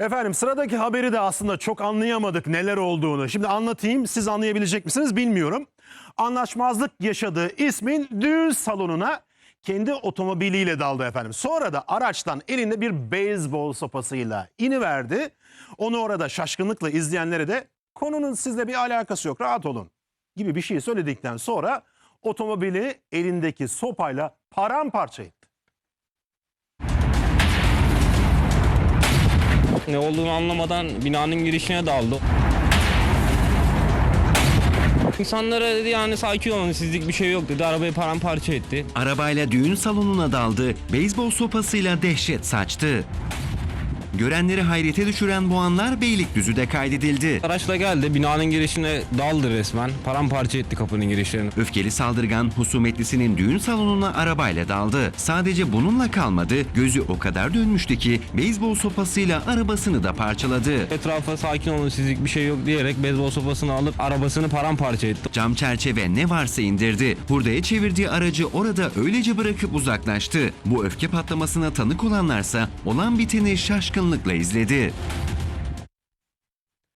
Efendim sıradaki haberi de aslında çok anlayamadık neler olduğunu. Şimdi anlatayım siz anlayabilecek misiniz bilmiyorum. Anlaşmazlık yaşadığı ismin düğün salonuna kendi otomobiliyle daldı efendim. Sonra da araçtan elinde bir beyzbol sopasıyla iniverdi. Onu orada şaşkınlıkla izleyenlere de konunun sizle bir alakası yok rahat olun gibi bir şey söyledikten sonra otomobili elindeki sopayla paramparça etti. Ne olduğunu anlamadan binanın girişine daldı. İnsanlara dedi yani sakin olun sizlik bir şey yok dedi. Arabayı paramparça etti. Arabayla düğün salonuna daldı, beyzbol sopasıyla dehşet saçtı. Görenleri hayrete düşüren bu anlar Beylikdüzü'de kaydedildi. Araçla geldi binanın girişine daldı resmen. Paramparça etti kapının girişlerini. Öfkeli saldırgan husumetlisinin düğün salonuna arabayla daldı. Sadece bununla kalmadı, gözü o kadar dönmüştü ki beyzbol sopasıyla arabasını da parçaladı. Etrafa sakin olun sizlik bir şey yok diyerek beyzbol sopasını alıp arabasını paramparça etti. Cam çerçeve ne varsa indirdi. Hurdaya çevirdiği aracı orada öylece bırakıp uzaklaştı. Bu öfke patlamasına tanık olanlarsa olan biteni şaşkınlıkla izledi.